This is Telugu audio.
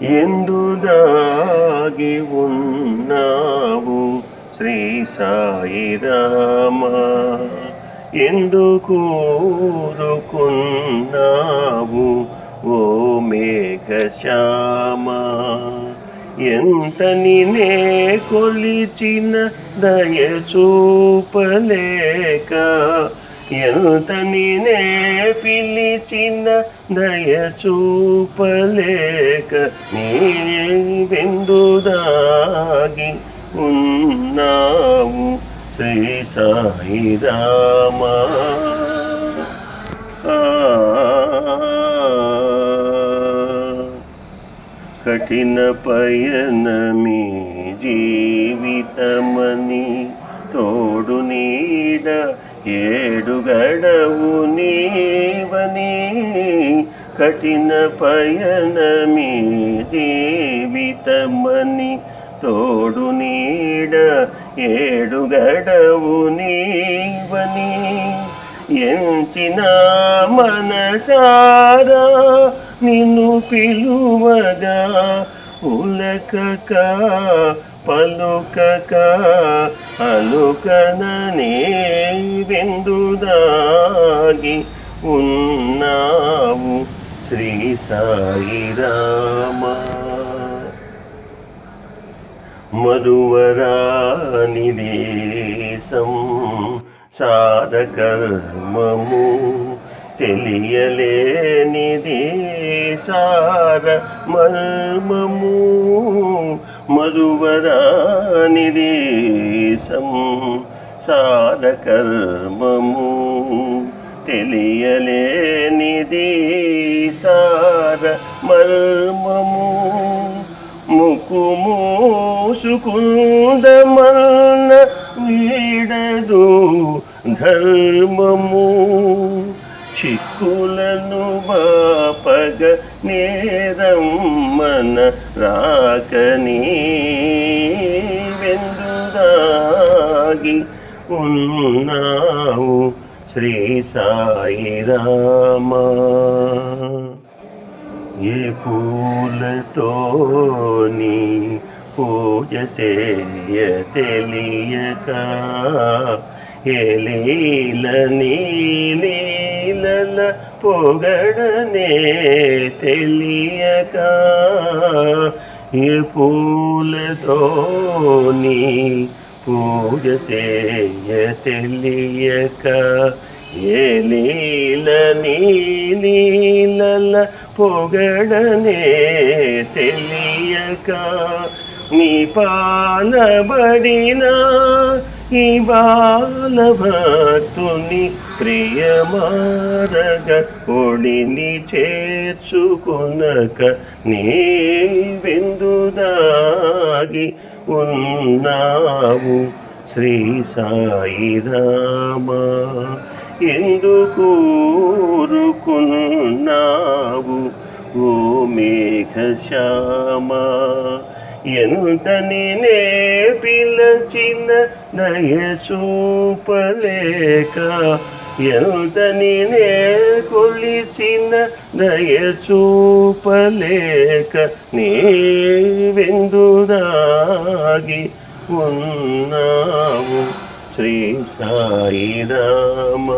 ఎందు దాగి ఉన్నావు? శ్రీ సాయి రామ ఎందు కూరుకున్నావు ఓ మేఘ శ్యామ ఎంత నినే కొలిచిన దయ చూపలేక ఎంత నినే పిలిచిన దయ చూపలేక నీ వెందు దాగి ఉన్నావు. శ్రీ సాయి రామ. కఠిన పయనమి జీవితమని తోడు నీ ఏడు ఏడుగడవు నీవని కఠిన పయనమి జీవితమని తోడు నీడ ఏడుగడవు నీవని ఎంచిన మనసారా నిన్ను పిలువగా ఉలకక పలుకక అలుకననే విందుదాగి ఉన్నావు శ్రీ సాయి రామ. మరువరాని దేశం సాధకర్మము తెలియలేనిది సార మర్మము మరువరాని సంసార కర్మము తెలియలేనిది సార మర్మము ముక్కు మూసుకుందమన్న వీడదు ధర్మము చిక్కులను బాపగ నేరం మన రాకని వెందుదాగి ఉన్నావు శ్రీ సాయి రామ. ఏ పూలతోని పూజ చేయ తెలియక ఏ లీల నీలీల పొగడనే తెలియక ఏ పూలతోని పూజ చేయ తెలియక ఏ లీల నీలీల పొగడనే తెలియక నీ పాలబడినా ఇవాళభాతుని ప్రియమారగ ఒడిని చేర్చుకునక నీ విందుదాగి ఉన్నావు? శ్రీ సాయి రామా ఎందుకు ఓ మేఘ శ్యామ ఎంత నేనే పిలచిన దయ చూపలేక ఎంతని నేనే కొలిచిన దయ చూపలేక నీ వెందుదాగి ఉన్నావు శ్రీ సాయి రామ